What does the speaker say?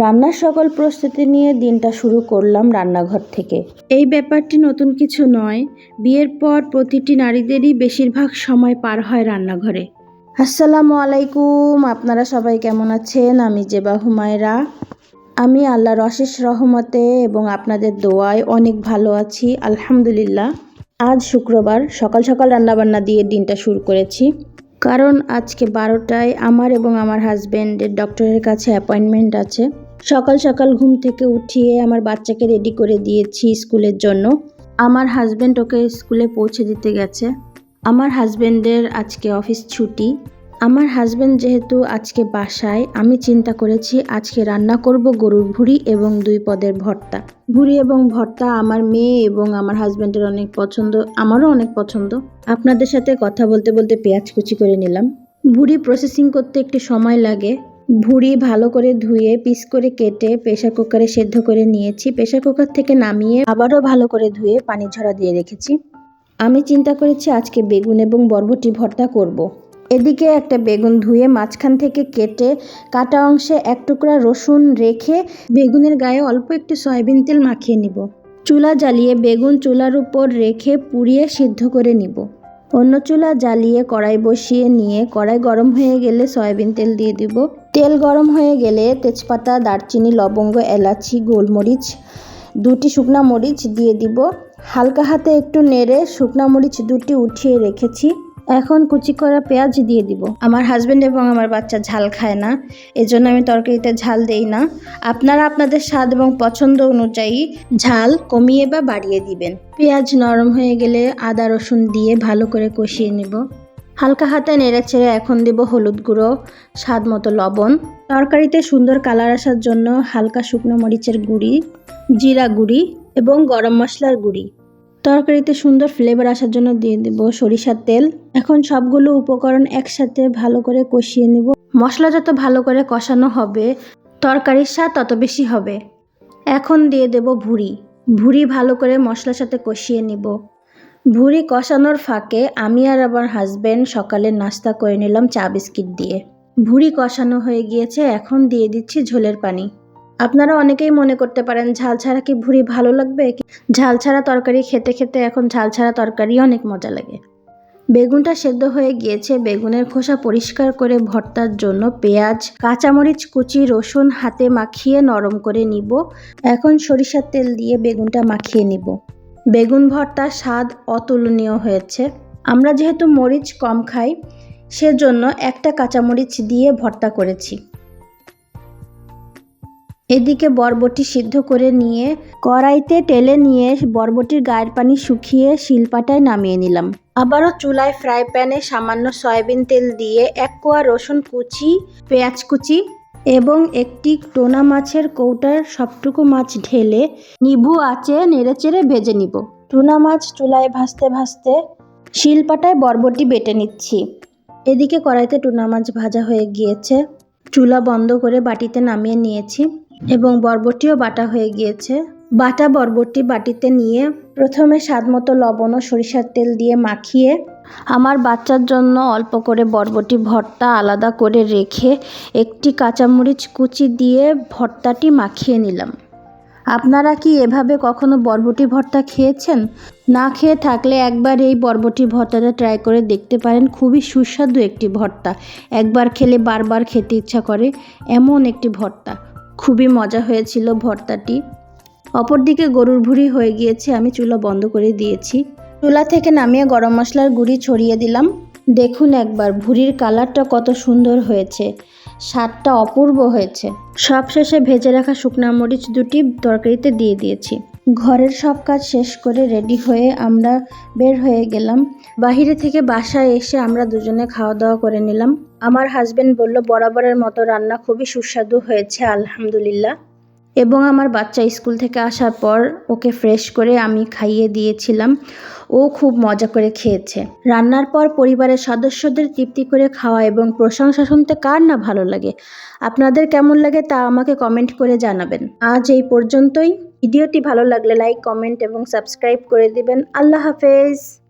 রান্নার সকল প্রস্তুতি নিয়ে দিনটা শুরু করলাম রান্নাঘর থেকে। এই ব্যাপারটি নতুন কিছু নয় বিয়ের পর প্রতিটি নারীদেরই বেশিরভাগ সময় পার হয় রান্নাঘরে। আসসালামু আলাইকুম আপনারা সবাই কেমন আছেন? আমি জেবা হুমায়রা। আমি আল্লাহর অশেষ রহমতে এবং আপনাদের দোয়ায় অনেক ভালো আছি আলহামদুলিল্লাহ। আজ শুক্রবার সকাল সকাল রান্নাবান্না দিয়ে দিনটা শুরু করেছি। কারণ আজকে বারোটায় আমার এবং আমার হাজব্যান্ডের ডক্টরের কাছে অ্যাপয়েন্টমেন্ট আছে। সকাল সকাল ঘুম থেকে উঠিয়ে আমার বাচ্চাকে রেডি করে দিয়েছি স্কুলের জন্য। আমার হাজব্যান্ড ওকে স্কুলে পৌঁছে দিতে গেছে। আমার হাজব্যান্ডের আজকে অফিস ছুটি। আমার হাজব্যান্ড যেহেতু আজকে বাসায়, আমি চিন্তা করেছি আজকে রান্না করব গরুর ভুড়ি এবং দুই পদের ভর্তা। ভুড়ি এবং ভর্তা আমার মেয়ে এবং আমার হাজব্যান্ডের অনেক পছন্দ, আমারও অনেক পছন্দ। আপনাদের সাথে কথা বলতে বলতে পেঁয়াজ কুচি করে নিলাম। ভুড়ি প্রসেসিং করতে একটু সময় লাগে। ভুড়ি ভালো করে ধুয়ে, পিস করে কেটে, প্রেশার কুকারে সেদ্ধ করে নিয়েছি। প্রেশার কুকার থেকে নামিয়ে আবারও ভালো করে ধুয়ে পানি ঝরা দিয়ে রেখেছি। আমি চিন্তা করেছি আজকে বেগুন এবং বরবটি ভর্তা করব। এদিকে একটা বেগুন ধুয়ে মাঝখান থেকে কেটে কাটা অংশে এক টুকরা রসুন রেখে বেগুনের গায়ে অল্প একটু সয়াবিন তেল মাখিয়ে নিব। চুলা জ্বালিয়ে বেগুন চুলার উপর রেখে পুড়িয়ে সিদ্ধ করে নিব। অন্য চুলা জ্বালিয়ে কড়াই বসিয়ে নিয়ে কড়াই গরম হয়ে গেলে সয়াবিন তেল দিয়ে দিব। তেল গরম হয়ে গেলে তেজপাতা, দারচিনি, লবঙ্গ, এলাচি, গোলমরিচ, দুটি শুকনা মরিচ দিয়ে দিব। হালকা হাতে একটু নেড়ে শুকনা মরিচ দুটি উঠিয়ে রেখেছি। এখন কুচি করা পেঁয়াজ দিয়ে দিব। আমার হাজব্যান্ড এবং আমার বাচ্চা ঝাল খায় না, এজন্য আমি তরকারিতে ঝাল দেই না। আপনারা আপনাদের স্বাদ এবং পছন্দ অনুযায়ী ঝাল কমিয়ে বা বাড়িয়ে দিবেন। পেঁয়াজ নরম হয়ে গেলে আদা, রসুন দিয়ে ভালো করে কষিয়ে নিব। হালকা হাতে নেড়ে ছেড়ে এখন দিব হলুদ গুঁড়ো, স্বাদ মতো লবণ। তরকারিতে সুন্দর কালার আসার জন্য হালকা শুকনো মরিচের গুঁড়ি, জিরা গুঁড়ি এবং গরম মশলার গুঁড়ি। তরকারিতে সুন্দর ফ্লেভার আসার জন্য দিয়ে দেব সরিষার তেল। এখন সবগুলো উপকরণ একসাথে ভালো করে কষিয়ে নিব। মশলা যত ভালো করে কষানো হবে, তরকারির স্বাদ তত বেশি হবে। এখন দিয়ে দেব ভুড়ি। ভুড়ি ভালো করে মশলার সাথে কষিয়ে নিব। ভুড়ি কষানোর ফাঁকে আমি আর আমার হাজব্যান্ড সকালে নাস্তা করে নিলাম চা বিস্কিট দিয়ে। ভুড়ি কষানো হয়ে গিয়েছে, এখন দিয়ে দিচ্ছি ঝোলের পানি। আপনারা অনেকেই মনে করতে পারেন ঝাল ছাড়া কি ভুড়ি ভালো লাগবে? ঝাল ছাড়া তরকারি খেতে খেতে এখন ঝাল ছাড়া তরকারি অনেক মজা লাগে। বেগুনটা সেদ্ধ হয়ে গিয়েছে, বেগুনের খোসা পরিষ্কার করে ভর্তার জন্য পেঁয়াজ, কাঁচামরিচ কুচি, রসুন হাতে মাখিয়ে নরম করে নিব। এখন সরিষার তেল দিয়ে বেগুনটা মাখিয়ে নিব। বেগুন ভর্তার স্বাদ অতুলনীয় হয়েছে। আমরা যেহেতু মরিচ কম খাই, সেজন্য একটা কাঁচামরিচ দিয়ে ভর্তা করেছি। এদিকে বরবটি সিদ্ধ করে নিয়ে কড়াইতে টেলে নিয়ে বরবটির গায়ের পানি শুকিয়ে শিলপাটায় নামিয়ে নিলাম। আবারও চুলায় ফ্রাই প্যানে সামান্য সয়াবিন তেল দিয়ে এক কোয়া রসুন কুচি, পেঁয়াজ কুচি এবং একটি টোনা মাছের কৌটার সবটুকু মাছ ঢেলে নিভু আঁচে নেড়েচেড়ে ভেজে নিব। টুনা মাছ চুলায় ভাজতে ভাজতে শিলপাটায় বরবটি বেটে নিচ্ছি। এদিকে কড়াইতে টুনা মাছ ভাজা হয়ে গিয়েছে। চুলা বন্ধ করে বাটিতে নামিয়ে নিয়েছি এবং বরবটিও বাটা হয়ে গিয়েছে। বাটা বরবটি বাটিতে নিয়ে প্রথমে স্বাদ মতো লবণ ও সরিষার তেল দিয়ে মাখিয়ে আমার বাচ্চার জন্য অল্প করে বরবটি ভর্তা আলাদা করে রেখে একটি কাঁচামরিচ কুচি দিয়ে ভর্তাটি মাখিয়ে নিলাম। আপনারা কি এভাবে কখনো বরবটি ভর্তা খেয়েছেন? না খেয়ে থাকলে একবার এই বরবটি ভর্তাটা ট্রাই করে দেখতে পারেন। খুবই সুস্বাদু একটি ভর্তা। একবার খেলে বারবার খেতে ইচ্ছা করে এমন একটি ভর্তা। খুবই মজা হয়েছিল ভর্তাটি। অপরদিকে গরুর ভুড়ি হয়ে গিয়েছে, আমি চুলা বন্ধ করে দিয়েছি। চুলা থেকে নামিয়ে গরম মশলার গুঁড়ি ছড়িয়ে দিলাম। দেখুন একবার, ভুড়ির কালারটা কত সুন্দর হয়েছে। স্বাদটা অপূর্ব হয়েছে। সবশেষে ভেজে রাখা শুকনা মরিচ দুটি তরকারিতে দিয়ে দিয়েছি। ঘরের সব কাজ শেষ করে রেডি হয়ে আমরা বের হয়ে গেলাম। বাহিরে থেকে বাসায় এসে আমরা দুজনে খাওয়া দাওয়া করে নিলাম। আমার হাজবেন্ড বলল, বরাবরের মতো রান্না খুবই সুস্বাদু হয়েছে, আলহামদুলিল্লাহ। এবং আমার বাচ্চা স্কুল থেকে আসার পর ওকে ফ্রেশ করে আমি খাইয়ে দিয়েছিলাম। ও খুব মজা করে খেয়েছে। রান্নার পর পরিবারের সদস্যদের তৃপ্তি করে খাওয়া এবং প্রশংসা শুনতে কার না ভালো লাগে? আপনাদের কেমন লাগে তা আমাকে কমেন্ট করে জানাবেন। আজ এই পর্যন্তই। ভিডিওটি ভালো লাগলে লাইক, কমেন্ট এবং সাবস্ক্রাইব করে দিবেন। আল্লাহ হাফেজ।